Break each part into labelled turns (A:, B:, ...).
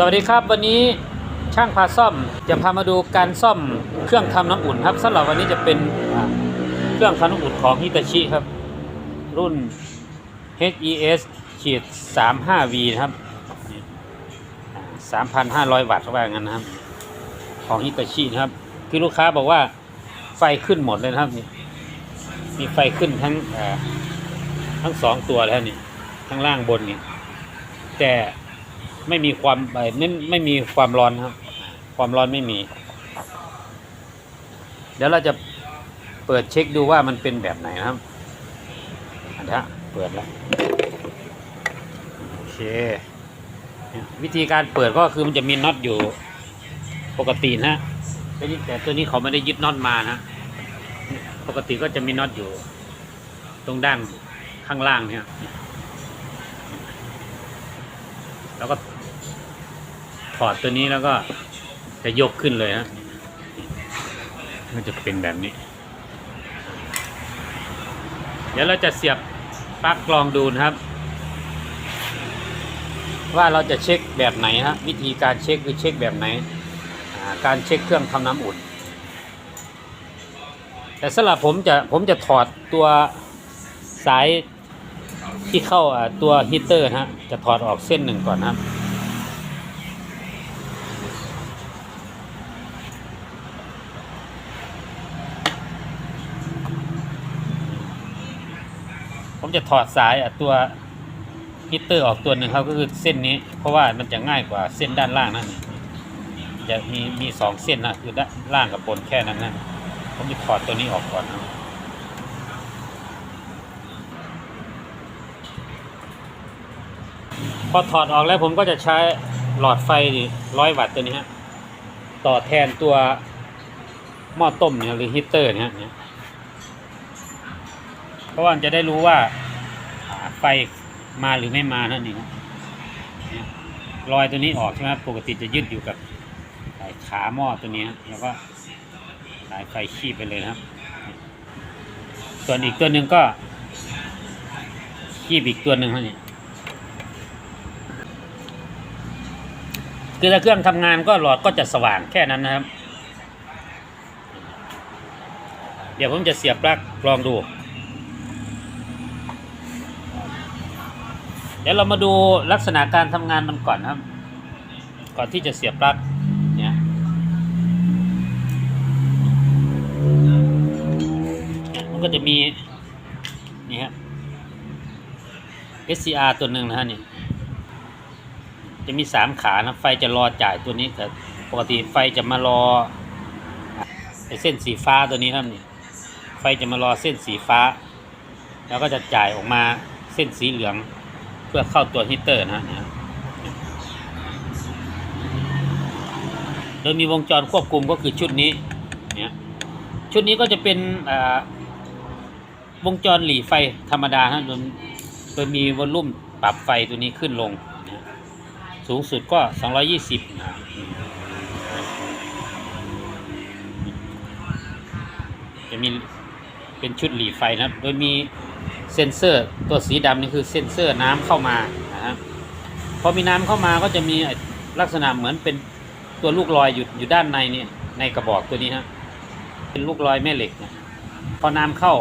A: สวัสดีครับวันนี้ช่างพาซ่อมจะพามาดูการซ่อมเครื่องทำน้ำอุ่นครับสำหรับวันนี้จะเป็นเครื่องทำน้ำอุ่นของฮิตาชิครับ รุ่น HES ขีด 35V นะครับนี่อ่า3,500 วัตต์ว่างั้นนะครับ ของฮิตาชินะครับ คือลูกค้าบอกว่าไฟขึ้นหมดเลยนะครับนี่มีไฟขึ้นทั้งทั้งสองตัวแล้วนี่ทั้งล่างบนนี่แต่ ไม่มีความเอ่อไม่ไม่มีความร้อนครับ ความร้อนไม่มี เดี๋ยวเราจะเปิดเช็คดูว่ามันเป็นแบบไหนนะครับอันนี้เปิดแล้วโอเควิธีการเปิดก็คือมันจะมีน็อตอยู่ปกตินะแต่นี่แต่ตัวนี้เขาไม่ได้ยึดน็อตมานะปกติก็จะมีน็อตอยู่ ตรงด้านข้างล่างเนี่ยแล้วก็ ถอดตัวนี้แล้วก็จะยกขึ้นเลยฮะมันจะเป็นแบบนี้ เดี๋ยวเราจะเสียบปลั๊กลองดูนะครับ ว่าเราจะเช็คแบบไหนฮะวิธีการเช็คคือเช็คแบบไหนาการเช็คเครื่องทำน้ำอุ่น แต่สำหรับผมจะผมจะถอดตัวสายที่เข้าตัวฮีเตอร์นะฮะจะถอดออกเส้นหนึ่งก่อนนะครับ ผมจะถอดสายอะตัวฮีตเตอร์ออกตัวหนึ่งครับก็คือเส้นนี้ เพราะว่ามันจะง่ายกว่าเส้นด้านล่างนั่นจะมีมีสองเส้นนะคือด้านล่างกับบนแค่นั้นนะผมจะถอดตัวนี้ออกก่อนนะพอถอดออกแล้วผมก็จะใช้หลอดไฟร้อยวัตต์ตัวนี้ฮะต่อแทนตัวหม้อต้มเนี่ยหรือฮีตเตอร์เนี่ย ราะว่ามันจะได้รู้ว่าไฟมาหรือไม่มานั่นเองรอยตัวนี้ออกใช่ไหมปกติจะยึดอยู่กับขาหม้อตัวนี้แล้วก็สายไฟขีบไปเลยนะครับ ส่วนอีกตัวหนึ่งก็ขีบอีกตัวหนึ่งเท่านี้คือถ้าเครื่องทำงานก็หลอดก็จะสว่างแค่นั้นนะครับ เดี๋ยวผมจะเสียบปลั๊กลองดู ดี๋ยวเรามาดูลักษณะการทำงานมันก่อนนะครับ ก่อนที่จะเสียบปลั๊กเนี่ยมันก็จะมีนี่ครับ SCR ตัวหนึ่งนะฮะนี่จะมีสามขานะไฟจะรอจ่ายตัวนี้แต่ปกติไฟจะมารอเส้นสีฟ้าตัวนี้ครับนี่ไฟจะมารอเส้นสีฟ้า แล้วก็จะจ่ายออกมาเส้นสีเหลือง เพื่อเข้าตัวฮีเตอร์นะฮะโดยมีวงจรควบคุมก็คือชุดนี้เนี่ยชุดนี้ก็จะเป็นวงจรหลีไฟธรรมดาฮะโดยโดยมีวอลลุ่มปรับไฟตัวนี้ขึ้นลง สูงสุดก็ 220นะจะมีเป็นชุดหลีไฟนะครับโดยมี เซนเซอร์ตัวสีดำนี่คือเซนเซอร์น้ำเข้ามานะฮะพอมีน้ำเข้ามาก็จะมีลักษณะเหมือนเป็นตัวลูกลอยอยู่อยู่ด้านในนี่ในกระบอกตัวนี้ฮะเป็นลูกลอยแม่เหล็กนะพอน้ำเข้า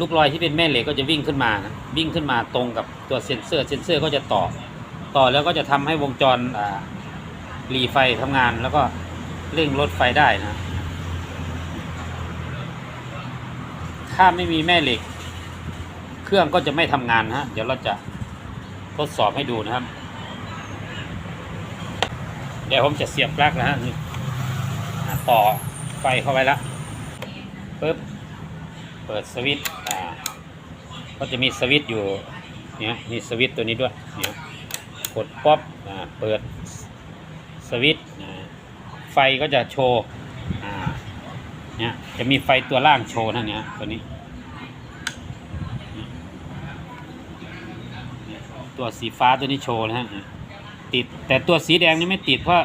A: ลูกลอยที่เป็นแม่เหล็กก็จะวิ่งขึ้นมานะวิ่งขึ้นมาตรงกับตัวเซนเซอร์เซนเซอร์ก็จะต่อ ต่อแล้วก็จะทำให้วงจรรีไฟทำงาน แล้วก็เร่งลดไฟได้นะ ถ้าไม่มีแม่เหล็ก เครื่องก็จะไม่ทำงานนะฮะ เดี๋ยวเราจะทดสอบให้ดูนะครับ เดี๋ยวผมจะเสียบปลั๊กนะฮะนี่ต่อไฟเข้าไปแล้วปึ๊บ เปิดสวิตช์อ่าก็จะมีสวิตช์อยู่เนี่ยมีสวิตช์ตัวนี้ด้วยเนี่ยกดป๊อปอ่าเปิดสวิตช์ไฟก็จะโชว์อ่าเนี่ยจะมีไฟตัวล่างโชว์นะเนี่ยตัวนี้ ตัวสีฟ้าตัวนี้โชว์นะฮะติดแต่ตัวสีแดงนี่ไม่ติดเพราะ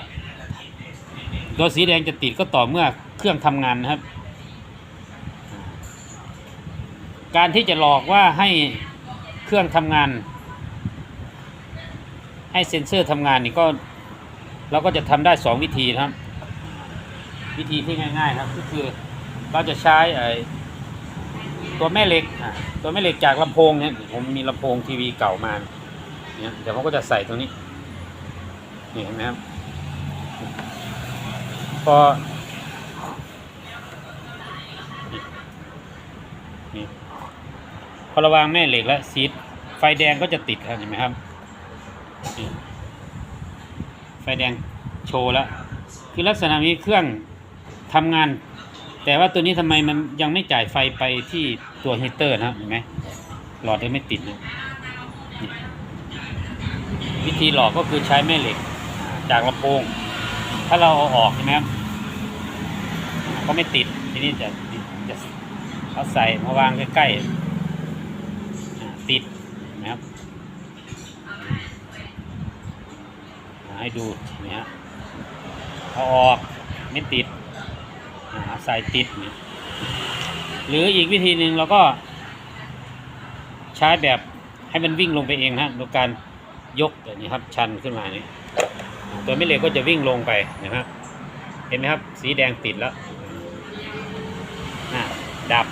A: ตัวสีแดงจะติดก็ต่อเมื่อเครื่องทำงานนะครับ การที่จะหลอกว่าให้เครื่องทำงาน ให้เซ็นเซอร์ทำงานนี่ก็เราก็จะทำได้สองวิธีนะครับ วิธีที่ง่ายๆครับก็คือเราจะใช้ไอ้ตัวแม่เหล็กตัวแม่เหล็กจากลำโพงเนี่ยผมมีลำโพงทีวีเก่ามา เนี่ยเดี๋ยวผมก็จะใส่ตรงนี้นี่เห็นไหมครับพอนี่พอระวางแม่เหล็กแล้วสีดไฟแดงก็จะติดครับเห็นไหมครับนี่ไฟแดงโชว์แล้วคือลักษณะนี้เครื่องทำงาน แต่ว่าตัวนี้ทำไมมันยังไม่จ่ายไฟไปที่ตัวฮีเตอร์นะครับเห็นไหมหลอดยังไม่ติดนะ ธีหลอกก็คือใช้แม่เหล็ก จากลำโพง ถ้าเราเอาออกใช่ไหมครับก็ไม่ติดทีนี้จะจะเอาใส่มาวางใกล้ๆติดนะครับอ่าให้ดูนี่ฮะเอาออกไม่ติดใส่ติดนี่หรืออีกวิธีหนึ่งเราก็ใช้แบบให้มันวิ่งลงไปเองนะโดยการ ยกแบบนี้ครับชันขึ้นมานี่ตัวแม่เหล็กก็จะวิ่งลงไปนะครับ เห็นไหมครับ สีแดงติดแล้วดับ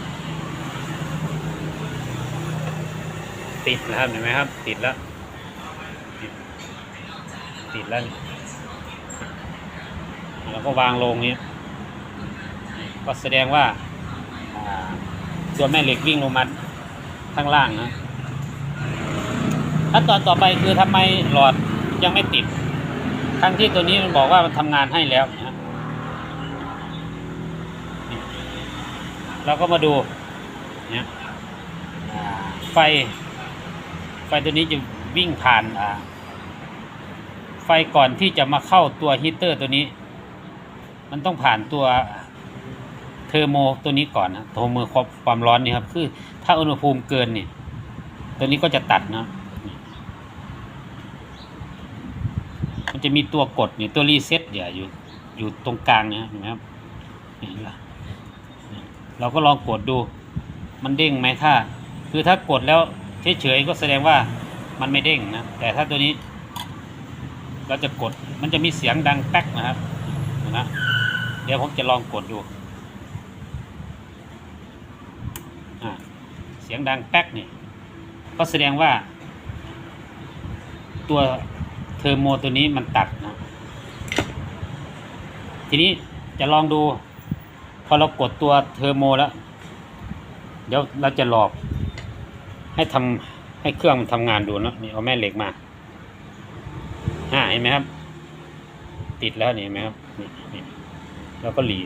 A: ติดนะครับเห็นไหมครับ ติดแล้ว ติดแล้วนี่แล้วก็วางลงนี้ก็แสดงว่าอ่าตัวแม่เหล็กวิ่งลงมาข้างล่างนะ ขั้นตอนต่อไปคือทำไมหลอดยังไม่ติด ทั้งที่ตัวนี้มันบอกว่ามันทำงานให้แล้วนะเราก็มาดูเนี่ยไฟ ไฟตัวนี้จะวิ่งผ่านอ่าไฟก่อนที่จะมาเข้าตัวฮีเตอร์ตัวนี้ มันต้องผ่านตัวเทอร์โมตัวนี้ก่อนนะเทอร์โมความความร้อนนี่ครับ คือถ้าอุณหภูมิเกินนี่ ตัวนี้ก็จะตัดนะ มันจะมีตัวกดนี่ตัวรีเซ็ตเดี๋ยวอยู่อยู่ตรงกลางเนี่ยเห็นไหมครับเห็นปะเราก็ลองกดดู มันเด้งไหมถ้า คือถ้ากดแล้วเฉยๆก็แสดงว่ามันไม่เด้งนะ แต่ถ้าตัวนี้ เราจะกด มันจะมีเสียงดังแป๊กนะครับนะ เดี๋ยวผมจะลองกดดู เสียงดังแป๊กนี่ ก็แสดงว่า ตัว ทอร์โมตัวนี้มันตัดนะทีนี้จะลองดู พอเรากดตัวเทอร์โมแล้ว เดี๋ยวเราจะหลอก ให้ทำให้เครื่องมันทำงานดูเนาะนี่เอาแม่เหล็กมาอ่าเห็นไหมครับ ติดแล้วนี่เห็นไหมครับนี่นี่แล้วก็หลี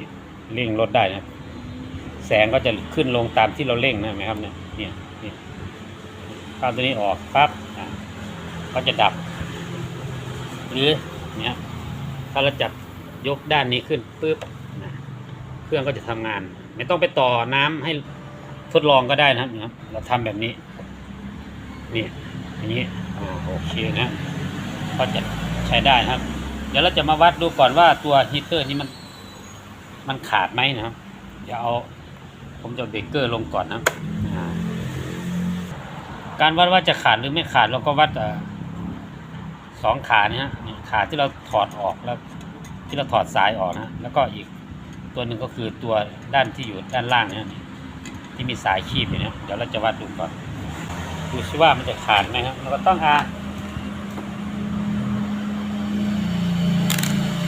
A: เร่งรถได้นะแสงก็จะขึ้นลงตามที่เราเร่งนะเห็นไหมครับเนี่ยเนี่ยนี่ข้าตัวนี้ออกปั๊บอ่าก็จะดับ หรือเนี่ยถ้าเราจับยกด้านนี้ขึ้นปุ๊บนะเครื่องก็จะทำงาน ไม่ต้องไปต่อน้ำให้ทดลองก็ได้นะครับเราทำแบบนี้ นี่อย่างนี้อ่าโอเคนะก็จะใช้ได้นะครับ เดี๋ยวเราจะมาวัดดูก่อนว่าตัวฮีเตอร์นี้มันมันขาดไหมนะครับเดี๋ยวเอาผมจะเบรกเกอร์ลงก่อนนะการวัดว่าจะขาดหรือไม่ขาดเราก็วัดอ่อ สองขาเนี่ยฮะนี่ขาที่เราถอดออกแล้ว ที่เราถอดสายออกนะแล้วก็อีกตัวหนึ่งก็คือตัวด้านที่อยู่ด้านล่างเนี่ยที่มีสายคีบอยู่เนี่ยเดี๋ยวเราจะวัดดูก่อนดูซิว่ามันจะขาดไหมครับเราก็ต้องอา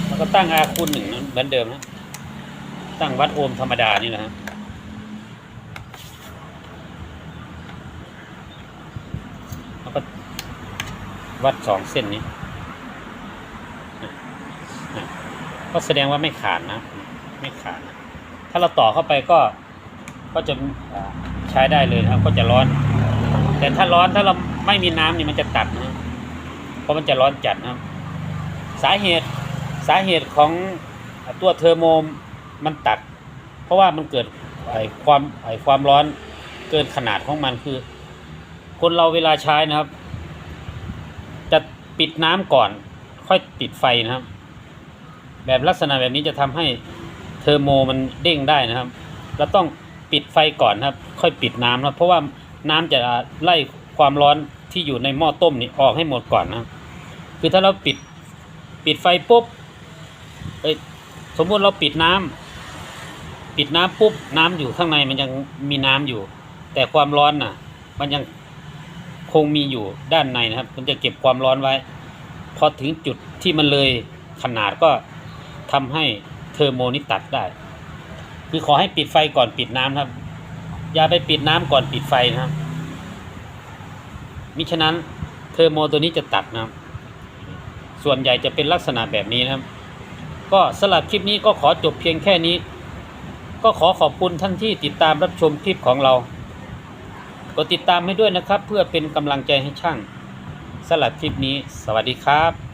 A: แล้วก็ตั้งอาคูณหนึ่งนะเหมือนเดิมนะตั้งวัดโอห์มธรรมดานี่นะฮะแล้วก็ วัดสองเส้นนี้นะนะก็แสดงว่าไม่ขาดนะ ไม่ขาดนะถ้าเราต่อเข้าไปก็ก็จะใช้ได้เลยครับก็จะร้อน แต่ถ้าร้อนถ้าเราไม่มีน้ำนี่มันจะตัดนะเพราะมันจะร้อนจัดนะสาเหตุสาเหตุของตัวเทอร์โมมันตัด เพราะว่ามันเกิดไอความไอความร้อนเกินขนาดของมันคือ คนเราเวลาใช้นะครับ ปิดน้ำก่อน ค่อยปิดไฟนะครับ แบบลักษณะแบบนี้จะทำให้เทอร์โมมันเด้งได้นะครับ เราต้องปิดไฟก่อนนะครับ ค่อยปิดน้ำนะเพราะว่าน้ำจะไล่ความร้อนที่อยู่ในหม้อต้มนี่ออกให้หมดก่อนนะคือถ้าเราปิดปิดไฟปุ๊บเอ้ยสมมุติเราปิดน้ำปิดน้ำปุ๊บน้ำอยู่ข้างในมันยังมีน้ำอยู่ แต่ความร้อนน่ะ มันยัง คงมีอยู่ด้านในนะครับ มันจะเก็บความร้อนไว้ พอถึงจุดที่มันเลยขนาดก็ทำให้เทอร์โมนี่ตัดได้ คือขอให้ปิดไฟก่อนปิดน้ำครับ อย่าไปปิดน้ำก่อนปิดไฟนะครับ มิฉะนั้นเทอร์โมตัวนี้จะตัดนะครับ ส่วนใหญ่จะเป็นลักษณะแบบนี้นะครับ ก็สำหรับคลิปนี้ก็ขอจบเพียงแค่นี้ ก็ขอขอบคุณท่านที่ติดตามรับชมคลิปของเรา ดติดตามให้ด้วยนะครับ เพื่อเป็นกำลังใจให้ช่างสลัดคลิปนี้ สวัสดีครับ